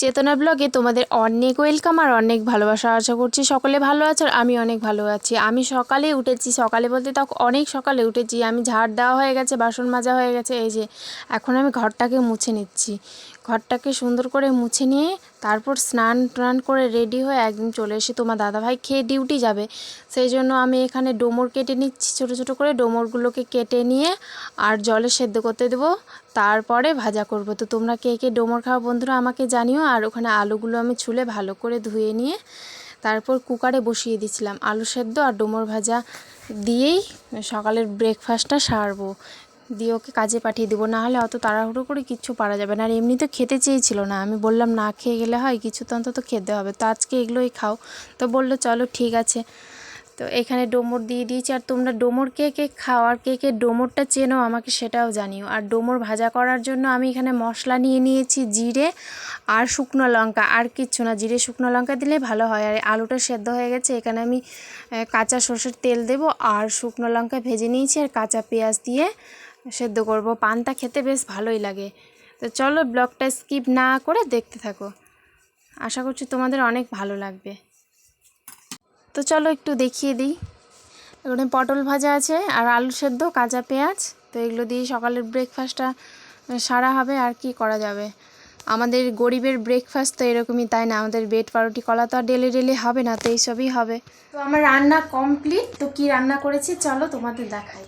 চেতনা ব্লগে তোমাদের অনেক ওয়েলকাম আর অনেক ভালোবাসা। আশা করছি সকলে ভালো আছো আর আমি অনেক ভালো আছি। আমি সকালে উঠেছি, সকালে বলতে তখন অনেক সকালে উঠেছি। আমি ঝাড় দেওয়া হয়ে গেছে, বাসন মাজা হয়ে গেছে, এই যে এখন আমি ঘরটাকে মুছে নিচ্ছি। ঘরটাকে সুন্দর করে মুছে নিয়ে তারপর স্নান টান করে রেডি হয়ে একদিন চলে এসে তোমার দাদাভাই খেয়ে ডিউটি যাবে। সেই জন্য আমি এখানে ডোমর কেটে নিচ্ছি, ছোটো ছোটো করে ডোমরগুলোকে কেটে নিয়ে আর জলে সেদ্ধ করতে দেবো। তারপরে ভাজা করব। তো তোমরা কে কে ডোমর খাওয়া বন্ধুরা আমাকে জানিও আর ওখানে আলুগুলো আমি ছুলে ভালো করে ধুয়ে নিয়ে তারপর কুকারে বসিয়ে দিয়েছিলাম। আলু সেদ্ধ আর ডোমর ভাজা দিয়েই সকালের ব্রেকফাস্টটা সারবো। দিয়ে ওকে কাজে পাঠিয়ে দেবো। নাহলে অত তাড়াহুড়ো করে কিচ্ছু পারা যাবে না। আর এমনি তো খেতে চেয়েছিল না। আমি বললাম, না খেয়ে গেলে হয়, কিছু তো অন্তত খেতে হবে। তো আজকে এগুলোই খাও। তো বলল, চলো, ঠিক আছে। তো এখানে ডোমর দিয়ে দিয়েছি। আর তোমরা ডোমর কে কে খাও আর কে কে ডোমরটা চেনো আমাকে সেটাও জানিও। আর ডোমর ভাজা করার জন্য আমি এখানে মশলা নিয়ে নিয়েছি, জিরে আর শুকনো লঙ্কা। আর কিচ্ছু না, জিরে, শুকনো লঙ্কা দিলে ভালো হয়। আর আলুটা সেদ্ধ হয়ে গেছে। এখানে আমি কাঁচা সর্ষের তেল দেব। আর শুকনো লঙ্কা ভেজে নিয়েছি। আর কাঁচা পেঁয়াজ দিয়ে সেদ্ধ করব। পানটা খেতে বেশ ভালোই লাগে। তো চলো ব্লগটা স্কিপ না করে দেখতে থাকো। আশা করছি তোমাদের অনেক ভালো লাগবে। তো চলো একটু দেখিয়ে দিই। এখানে পটল ভাজা আছে আর আলু সেদ্ধ, কাঁচা পেঁয়াজ। তো এগুলো দিয়ে সকালের ব্রেকফাস্টটা সারা হবে আর কি করা যাবে। আমাদের গরিবের ব্রেকফাস্ট তো এরকমই, তাই না? আমাদের বেড পাউরুটি কলা তো আর ডেলি ডেলি হবে না, তো এইসবই হবে। তো আমার রান্না কমপ্লিট তো কি রান্না করেছি? চলো তোমাদের দেখাই।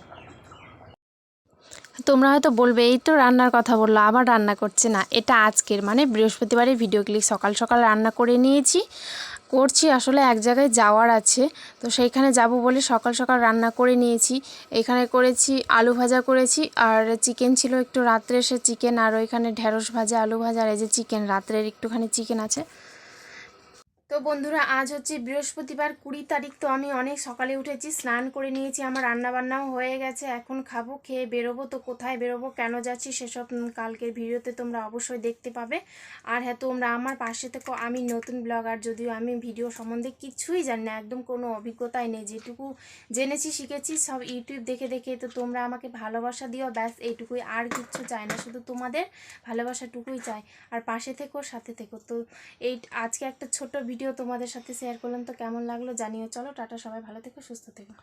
তোমরা হয়তো বলবে, এই তো রান্নার কথা বলল, আবার রান্না করছে না। এটা আজকের মানে বৃহস্পতিবারের ভিডিও ক্লিপ সকাল সকাল রান্না করে নিয়েছি। করছি আসলে এক জায়গায় যাওয়ার আছে, তো সেইখানে যাব বলে সকাল সকাল রান্না করে নিয়েছি। এখানে করেছি আলু ভাজা করেছি, আর চিকেন ছিল একটু রাত্রে সে চিকেন আর ওইখানে ঢেঁড়স ভাজা, আলু ভাজা, আর এই যে চিকেন রাত্রের একটুখানি চিকেন আছে। তো বন্ধুরা, আজ হচ্ছে বৃহস্পতিবার, কুড়ি তারিখ। তো আমি অনেক সকালে উঠেছি, স্নান করে নিয়েছি, আমার রান্না বান্নাও হয়ে গেছে। এখন খাব, খেয়ে বেরোবো। তো কোথায় বেরোবো, কেন যাচ্ছি সেসব কালকের ভিডিওতে তোমরা অবশ্যই দেখতে পাবে। আর হ্যাঁ তোমরা আমার পাশে থেকো, আমি নতুন ব্লগার, যদিও আমি ভিডিও সম্বন্ধে কিছুই জানি না, একদম কোনো অভিজ্ঞতাই নেই। যেটুকু জেনেছি, শিখেছি, সব ইউটিউব দেখে দেখে তো তোমরা আমাকে ভালোবাসা দিও, ব্যাস এইটুকুই। আর কিচ্ছু চাই না, শুধু তোমাদের ভালোবাসাটুকুই চাই। আর পাশে থেকো, সাথে থেকো। তো এই আজকে একটা ছোট ভিডিও তোমাদের সাথে শেয়ার করলাম। তো কেমন লাগল জানিও। চলো, টাটা, সবাই ভালো থেকো, সুস্থ থেকো।